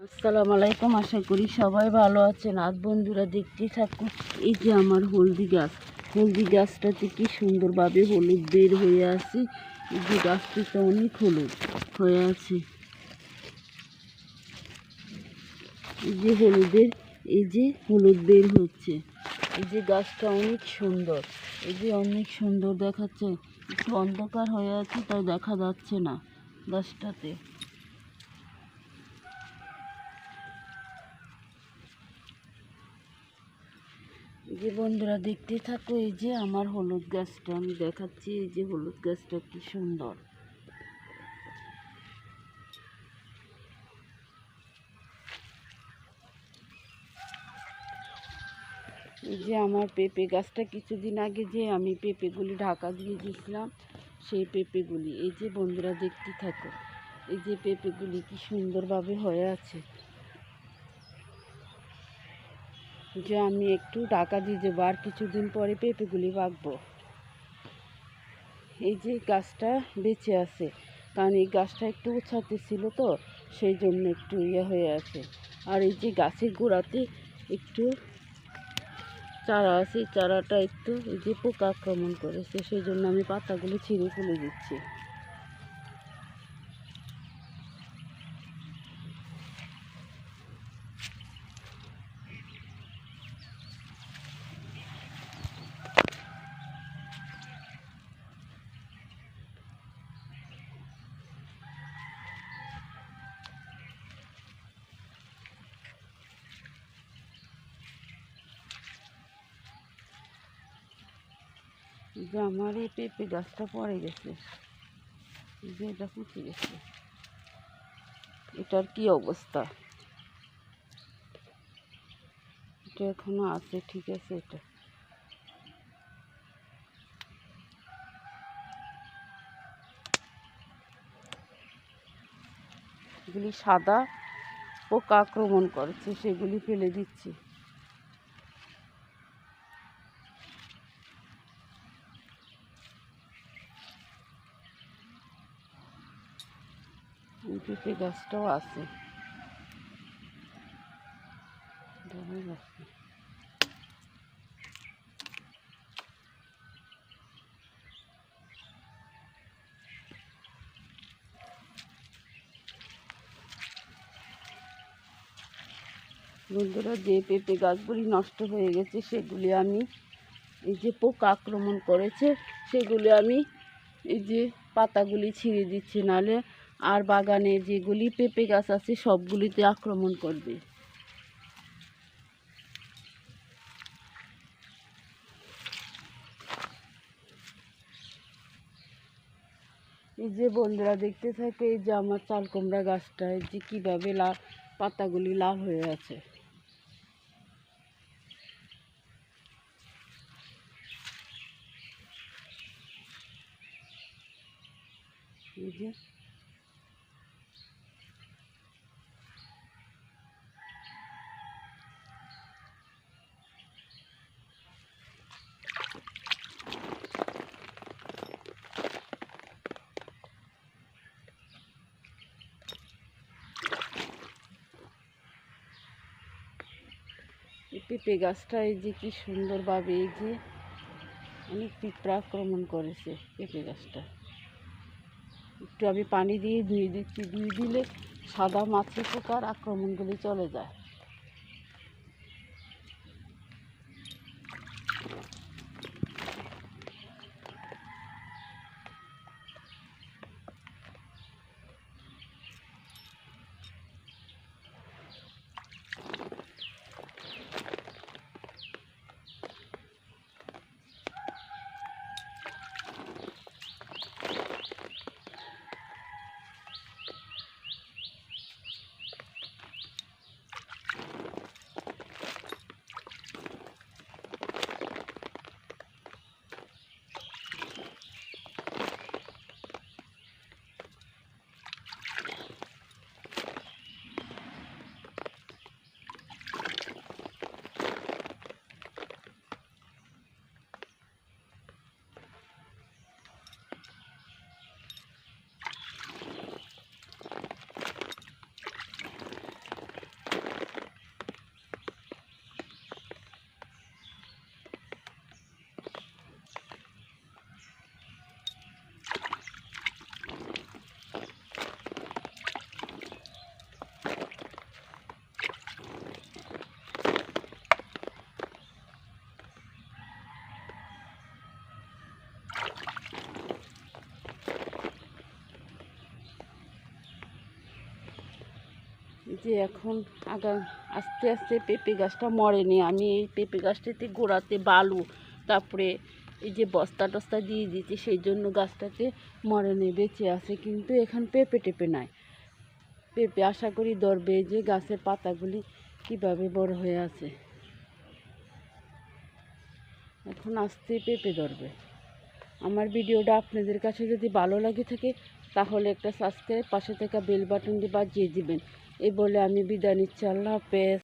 আসসালামু আলাইকুম, আশা করি সবাই ভালো আছেন। আজ বন্ধুরা দেখতে থাকুন এই যে আমার হলদি গাছ। হলদি গাছটাতে কি সুন্দরভাবে হলুদ বের হয়ে আছে। এই যে গাছটিতে অনেক হলুদ হয়ে আছে। এই যে হলুদের, এই যে হলুদ বের হচ্ছে। এই যে গাছটা অনেক সুন্দর। এই যে অনেক সুন্দর দেখাচ্ছে। একটু অন্ধকার হয়ে আছে, তাই দেখা যাচ্ছে না গাছটাতে। যে বন্ধুরা দেখতে থাকো, এই যে আমার হলুদ গাছটা। আমি দেখাচ্ছি এই যে হলুদ গাছটা কি সুন্দর। এই যে আমার পেঁপে গাছটা কিছুদিন আগে যে আমি পেঁপেগুলি ঢাকা দিয়ে দিয়েছিলাম, সেই পেঁপেগুলি। এই যে বন্ধুরা দেখতে থাকো, এই যে পেঁপেগুলি কি সুন্দরভাবে হয়ে আছে। যে আমি একটু টাকা দিয়ে দেবো আর কিছুদিন পরে পেঁপেগুলি পাকবো এই যে গাছটা বেঁচে আছে, কারণ এই গাছটা একটু উঁচাতে ছিল তো, সেই জন্য একটু ইয়ে হয়ে আছে। আর এই যে গাছের গোড়াতে একটু চারা আছে চারাটা একটু এই যে পোকা আক্রমণ করেছে, সেই জন্য আমি পাতাগুলো ছিঁড়ে ফেলে দিচ্ছি। যে আমার এই পেঁপে গাছটা পড়ে গেছে। যে এটা পুঁতে গেছে। এটার কি অবস্থা? এটা এখনও আছে, ঠিক আছে এটা। এগুলি সাদা পোকা আক্রমণ করেছে, সেগুলি ফেলে দিচ্ছি। পেঁপে গাছটাও আছে। যাচ্ছে বন্ধুরা, যে পেঁপে গাছগুলি নষ্ট হয়ে গেছে, সেগুলি আমি এই যে পোকা আক্রমণ করেছে, সেগুলি আমি এই যে পাতাগুলি ছিঁড়ে দিচ্ছি, নাহলে আর বাগানে যেগুলি পেঁপে গাছ আছে, সবগুলিতে আক্রমণ করবে। এই যে বন্ধুরা দেখতে থাকে, এই যে আমার চাল কুমড়া গাছটা যে কীভাবে লাল পাতাগুলি লাল হয়ে আছে। এই যে পেঁপে গাছটা এই যে কি সুন্দরভাবে এই যে অনেক পিঁপড়া আক্রমণ করেছে পেঁপে গাছটা। একটু আমি পানি দিয়ে ধুয়ে দিচ্ছি, ধুয়ে দিলে সাদা মাছি পোকার আক্রমণগুলি চলে যায়। যে এখন আগা আস্তে আস্তে পেঁপে গাছটা মরেনি। আমি এই পেঁপে গাছটাতে গোড়াতে বালু, তারপরে এই যে বস্তা টস্তা দিয়ে দিয়েছি, সেই জন্য গাছটাতে মরেনি, বেঁচে আছে। কিন্তু এখন পেঁপে টেপে নাই। পেঁপে আশা করি ধরবে যে গাছের পাতাগুলি কীভাবে বড় হয়ে আছে। এখন আস্তে পেঁপে ধরবে। আমার ভিডিওটা আপনাদের কাছে যদি ভালো লাগে থাকে, তাহলে একটা সাবস্ক্রাইব পাশে থাকা বেল বাটনটি বাজিয়ে দিবেন। এই বলে আমি বিদায় নিচ্ছি। আল্লাহ হাফেজ।